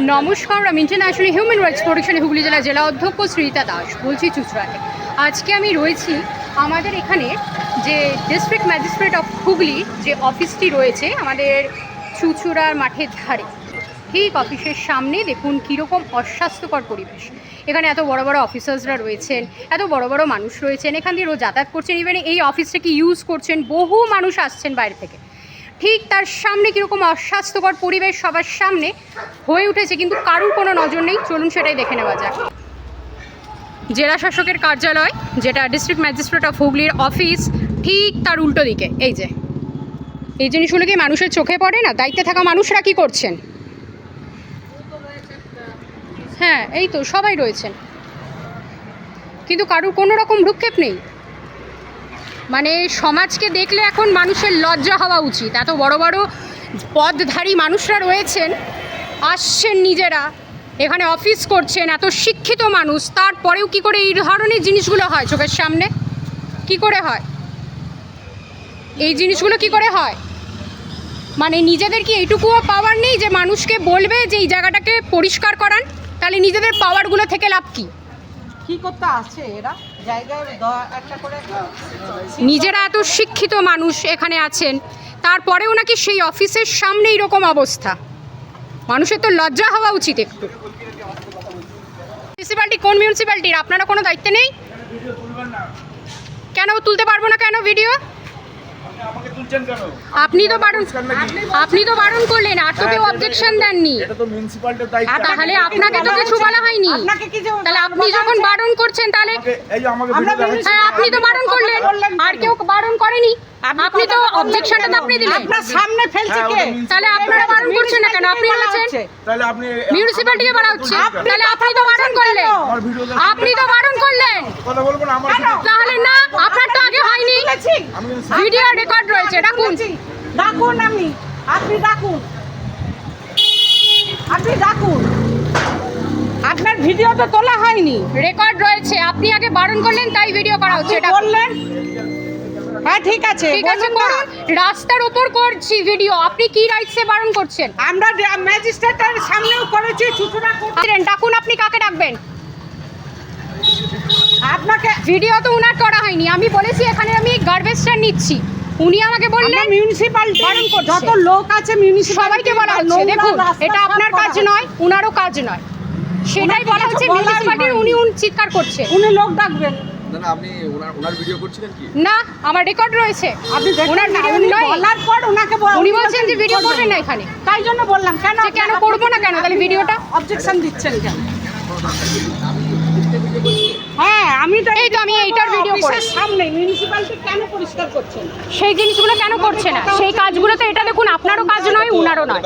নমস্কার, আমি international human rights protection Hooghly জেলা জেলা অধ্যক্ষ শ্রীতা দাস বলছি চুচড়াতে। আজকে আমি রয়েছি আমাদের এখানে যে ডিস্ট্রিক্ট ম্যাজিস্ট্রেট অফ হুগলি যে অফিসটি রয়েছে আমাদের চুচুড়ার মাঠের ধারে। ঠিক অফিসের সামনে দেখুন কীরকম অস্বাস্থ্যকর পরিবেশ। এখানে এত বড় বড় অফিসার্সরা রয়েছেন, এত বড় বড় মানুষ রয়েছেন, এখান দিয়ে রোজ যাতায়াত করছেন ইভেন এই অফিসটাকে ইউজ করছেন, বহু মানুষ আসছেন বাইরে থেকে। ঠিক তার সামনে কীরকম অস্বাস্থ্যকর পরিবেশ সবার সামনে হয়ে উঠেছে, কিন্তু কারুর কোনো নজর নেই। চলুন সেটাই দেখে নেওয়া যাক। জেলা শাসকের কার্যালয়, যেটা ডিস্ট্রিক্ট ম্যাজিস্ট্রেট অফ হুগলির অফিস ঠিক তার উল্টো দিকে। এই যে। এই জিনিসগুলো কি মানুষের চোখে পড়ে না? দায়িত্বে থাকা মানুষরা কি করছেন? হ্যাঁ এই তো সবাই রয়েছেন। কিন্তু কারুর কোনো রকম ভ্রুক্ষেপ নেই। মানে সমাজকে দেখলে এখন মানুষের লজ্জা হওয়া উচিত। এত বড় বড় পদধারী মানুষরা রয়েছেন, আসছেন নিজেরা, এখানে অফিস করছেন, এত শিক্ষিত মানুষ, তারপরেও কি করে এই ধরনের জিনিসগুলো হয় চোখের সামনে? কি করে হয়? এই জিনিসগুলো কি করে হয়? মানে নিজেদের কি এইটুকুও পাওয়ার নেই যে মানুষকে বলবে যে এই জায়গাটাকে পরিষ্কার করান? তাহলে নিজেদের পাওয়ারগুলো থেকে লাভ কী? কি করতে আছে এরা? নিজেরা এত শিক্ষিত মানুষ এখানে আছেন, তারপরেও নাকি সেই অফিসের সামনে এরকম অবস্থা। মানুষের তো লজ্জা হওয়া উচিত একটু। মিউনিসিপ্যালিটি কোন মিউনিসিপ্যালিটির আপনারা কোনো দায়িত্বে নেই? কেন তুলতে পারব না কেন ভিডিও আপনি তো বারণ আপনি তো বারণ করলেন আর তো কেউ হ্যাঁ, অবজেকশন দেননি। এটা তো মিউনিসিপালিটির দায়িত্ব। তাহলে আপনাকে তো কিছু বলা হয়নি। আপনাকে কি যে তাহলে আপনি যখন বারণ করছেন তাহলে হ্যাঁ আপনি তো বারণ করলেন। আর কেউ বারণ করেনি? আপনি তো অবজেকশনটা তো আপনি দিলেন। আপনার সামনে ফেলছে হ্যাঁ, কে? তাহলে আপনারা বারণ করছেন না কেন? আপনি বলেছেন তাহলে আপনি মিউনিসিপ্যালিটিকে বলা হচ্ছে। তাহলে আপনি তো বারণ করলেন। আপনি তো বারণ করলেন। কথা বলব না আমার তাহলে না আপনার তো কিন্তু ভিডিও রেকর্ড রয়েছে ডাকুন। ডাকুন আমি আপনি ডাকুন। আপনি ডাকুন। আপনার ভিডিও তো তোলা হয়নি। রেকর্ড রয়েছে। আপনি আগে বারণ করলেন তাই ভিডিও করা হচ্ছে। এটা বললেন? হ্যাঁ ঠিক আছে। ঠিক আছে করুন। রাস্তার উপর করছি ভিডিও আপনি কি রাইটসে বারণ করছেন? আমরা ম্যাজিস্ট্রেটের সামনেও করেছি চুচুড়া করতে ডাকুন আপনি কাকে ডাকবেন? আপনাকে ভিডিও তো উনার করা হয়নি। আমি বলেছি এখানে আমি গার্বেজটা নিচ্ছি। উনি আমাকে বললেন মিউনিসিপালিটি বারণ করছে। যত লোক আছে মিউনিসিপালিটি সবাইকে বলা হচ্ছে দেখুন এটা আপনার কাজ নয় উনারও কাজ নয়। সেটাই বলা হচ্ছে মিউনিসিপালিটির উনি উনি চিৎকার করছে। উনি লোক ডাকবেন। না না আপনি ওনার ওনার ভিডিও করছিলেন কি? না আমার রেকর্ড রয়েছে। আপনি ওনার না, ভিডিও উনি নয়। বলার পর ওনাকে উনি বলছেন যে ভিডিও করবেন। না এখানে। তাই জন্য বললাম কেন সে কেন করব না কেন? তাহলে ভিডিওটা অবজেকশন দিচ্ছেন কেন? হ্যাঁ আমি তো এই তো আমি এইটার ভিডিও সামনে মিউনিসিপালিটি কেন পরিষ্কার করছেন সেই জিনিসগুলো কেন করছে না? সেই কাজগুলোতে এটা দেখুন আপনারও কাজ নয় উনারও নয়।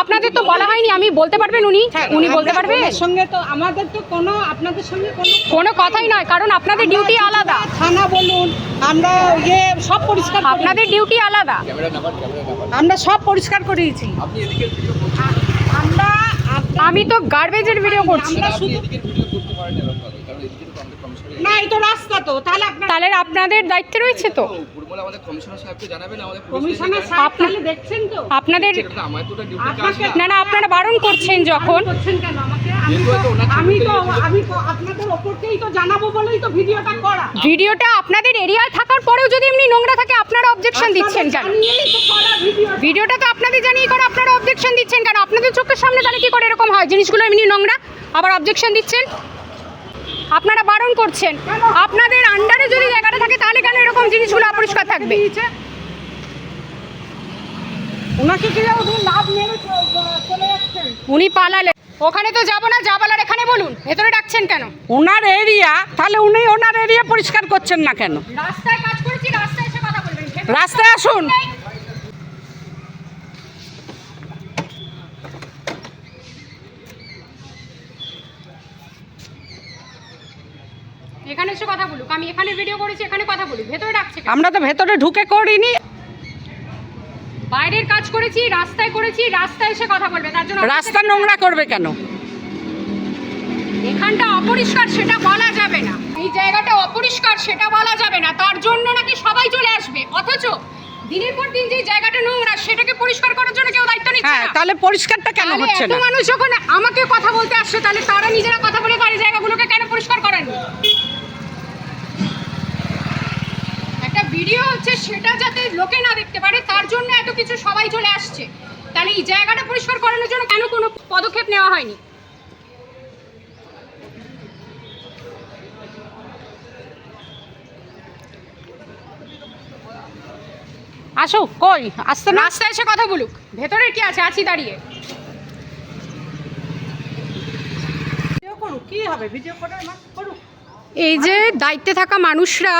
আপনাদের তো বলা হয়নি আমি বলতে পারবেন উনি? উনি বলতে পারবেন? সঙ্গে তো আমাদের তো কোনো আপনাদের সঙ্গে কোনো কোনো কথাই নয় কারণ আপনাদের ডিউটি আলাদা। থানা বলুন আমরা ইয়ে সব পরিষ্কার আপনাদের ডিউটি আলাদা। আমরা সব পরিষ্কার করিয়েছি। আমরা আমি তো গার্বেজের ভিডিও করছি আমরা শুধু এদিকে ভিডিও করতে পারেন এরকম ভাবে কারণ এদিকে তো আমাদের কমিশনার না এই তো রাস্তা তো তাহলে আপনার তাহলে আপনাদের দায়িত্বে রয়েছে তো। আমাদের কমিশনার সাহেবকে জানাবেন আমাদের কমিশনার সাহেব তাহলে দেখছেন তো? আপনাদের আমার তো ডিউটি না না আপনারা বারণ করছেন যখন। করছেন কেন আমাকে? আমি তো আমি আপনাদের ওপরকেই তো জানাব বলেই তো ভিডিওটা করা। ভিডিওটা আপনাদের এরিয়ায় থাকার পরেও যদি এমনি নোংরা থাকে আপনারা অবজেকশন দিচ্ছেন কেন? ভিডিওটা তো আপনাদের জানিয়ে করে আপনারা অবজেকশন দিচ্ছেন কেন? আপনাদের চোখের সামনে তাহলে কি করে এরকম হয়? জিনিসগুলো এমনি নোংরা আবার অবজেকশন দিচ্ছেন? আপনারা বারণ করছেন। আপনাদের আন্ডারে যদি জায়গাটা থাকে তাহলে কেন এরকম জিনিসগুলো অপরিষ্কার থাকবে? উনি পালালেন। ওখানে তো যাব না যা বলার এখানে বলুন ভেতরে ডাকছেন কেন? ওনার এরিয়া তাহলে উনি ওনার এরিয়া পরিষ্কার করছেন না কেন? রাস্তায় কাজ করেছি রাস্তায় এসে কথা বলবেন। রাস্তায় আসুন এখানে এসে কথা বলুক আমি এখানে ভিডিও করেছি এখানে কথা বলুক ভেতরে ডাকছে আমরা তো ভেতরে ঢুকে করিনি। বাইরের কাজ করেছি রাস্তায় করেছি রাস্তায় এসে কথা বলবে তার জন্য রাস্তা নোংরা করবে কেন? এখানটা অপরিষ্কার সেটা বলা যাবে না। এই জায়গাটা অপরিষ্কার সেটা বলা যাবে না। তার জন্য নাকি সবাই চলে আসবে। অথচ দিনের পর দিন যে জায়গাটা নোংরা সেটাকে পরিষ্কার করার জন্য কেউ দায়িত্ব নিচ্ছে হ্যাঁ না। তাহলে পরিষ্কারটা কেন হচ্ছে না? মানুষ যখন আমাকে কথা বলতে আসছে তাহলে তারা নিজেরা কথা বলে বাড়ি জায়গাগুলোকে কেন পরিষ্কার করেননি? একটা ভিডিও হচ্ছে সেটা যাতে লোকে না দেখতে পারে তার জন্য এত কিছু সবাই চলে আসছে। তাহলে এই জায়গাটা পরিষ্কার করানোর জন্য কেন কোনো পদক্ষেপ নেওয়া হয়নি? আসো কই? আসতে না? এসে কথা বলুক। ভেতরে কি আছে? আছি দাঁড়িয়ে। করুক কি হবে? ভিডিও করুক। এই যে দায়িত্বে থাকা মানুষরা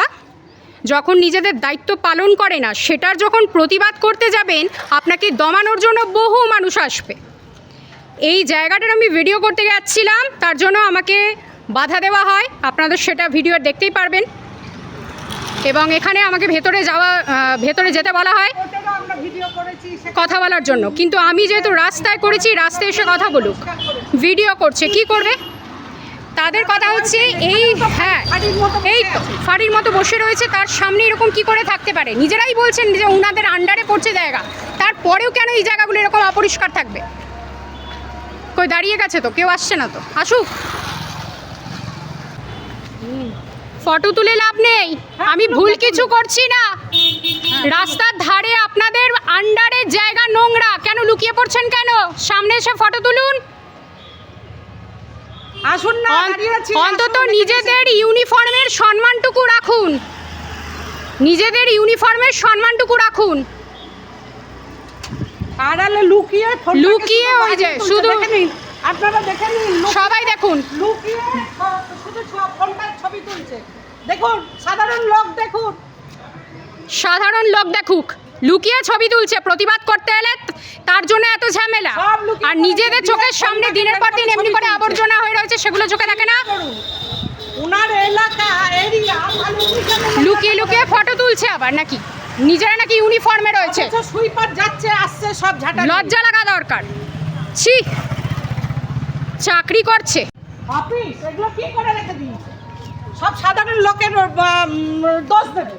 যখন নিজেদের দায়িত্ব পালন করে না, সেটার যখন প্রতিবাদ করতে যাবেন, আপনাকে দমানোর জন্য বহু মানুষ আসবে। এই জায়গাটার আমি ভিডিও করতে যাচ্ছিলাম, তার জন্য আমাকে বাধা দেওয়া হয়। আপনাদের সেটা ভিডিও দেখতেই পারবেন। এবং এখানে আমাকে ভেতরে যাওয়া ভেতরে যেতে বলা হয় কথা বলার জন্য। কিন্তু আমি যেহেতু রাস্তায় করেছি, রাস্তায় এসে কথা বলুক। ভিডিও করছে, কি করবে? তাদের কথা হচ্ছে এই হ্যাঁ এই। ফাঁড়ির মতো বসে রয়েছে, তার সামনে এরকম কি করে থাকতে পারে? নিজেরাই বলছেন যে ওনাদের আন্ডারে পড়ছে জায়গা, তারপরেও কেন এই জায়গাগুলো এরকম অপরিষ্কার থাকবে? কই, দাঁড়িয়ে গেছে তো, কেউ আসছে না তো, আসুক। ফটো তুলে লাভ নেই, আমি ভুল কিছু করছি না। রাস্তার ধারে আপনাদের আন্ডারে জায়গা নোংরা, কেন লুকিয়ে পড়ছেন কেন? সামনে এসে ফটো তুলুন। আসুন না দাঁড়িয়ে আছি অন্তত নিজেদের ইউনিফর্মের সম্মানটুকু রাখুন। নিজেদের ইউনিফর্মের সম্মানটুকু রাখুন। আড়ালে লুকিয়ে লুকিয়ে ওই যে, শুধু- আপনারা দেখে সবাই দেখুন। লুকিয়ে শুধু ফোনটার ছবি তুলছে। দেখুন সাধারণ লোক দেখুন। সাধারণ লোক দেখুক। লুকিয়ে ছবি তুলছে প্রতিবাদ করতে এলে তার জন্য এত ঝামেলা। আর নিজেদের চোখের সামনে দিনের পর দিন এমনি করে আবর্জনা হয়ে রয়েছে সেগুলো চোখে দেখে না? লুকিয়ে লুকিয়ে ফটো তুলছে আবার নাকি? নিজেরা নাকি ইউনিফর্মে রয়েছে। সুইপার যাচ্ছে আসছে সব ঝাঁটা লজ্জা লাগা দরকার। ছি চাকরি করছে। অফিস এগুলো কি করে রেখে দিয়েছে? সব সাধারণ লোকের দোষ দেবে।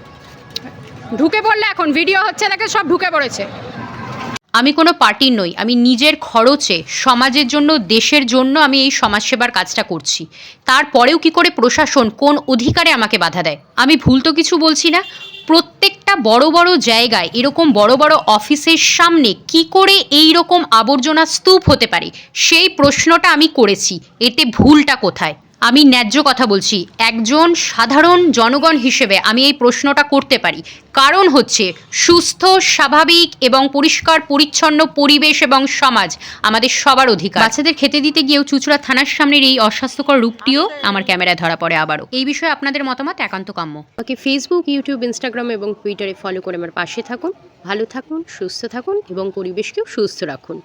ঢুকে পড়লে এখন ভিডিও হচ্ছে দেখে সব ঢুকে পড়েছে। আমি কোনো পার্টির নই, আমি নিজের খরচে, সমাজের জন্য, দেশের জন্য আমি এই সমাজসেবার কাজটা করছি। তারপরেও কি করে প্রশাসন কোন অধিকারে আমাকে বাধা দেয়? আমি ভুল তো কিছু বলছি না? প্রত্যেকটা বড় বড় জায়গায়, এরকম বড় বড় অফিসের সামনে কি করে এই রকম আবর্জনা স্তূপ হতে পারে? সেই প্রশ্নটা আমি করেছি, এতে ভুলটা কোথায়? আমি ন্যায্য কথা বলছি। একজন সাধারণ জনগণ হিসেবে আমি এই প্রশ্নটা করতে পারি। কারণ হচ্ছে সুস্থ স্বাভাবিক এবং পরিষ্কার পরিচ্ছন্ন পরিবেশ এবং সমাজ আমাদের সবার অধিকার। বাচ্চাদের খেতে দিতে গিয়েও চুচড়া থানার সামনের এই অস্বাস্থ্যকর রূপটিও আমার ক্যামেরায় ধরা পড়ে আবারও। এই বিষয়ে আপনাদের মতামত একান্ত কাম্য। আমাকে ফেসবুক ইউটিউব ইনস্টাগ্রাম এবং টুইটারে ফলো করে আমার পাশে থাকুন। ভালো থাকুন সুস্থ থাকুন এবং পরিবেশকেও সুস্থ রাখুন।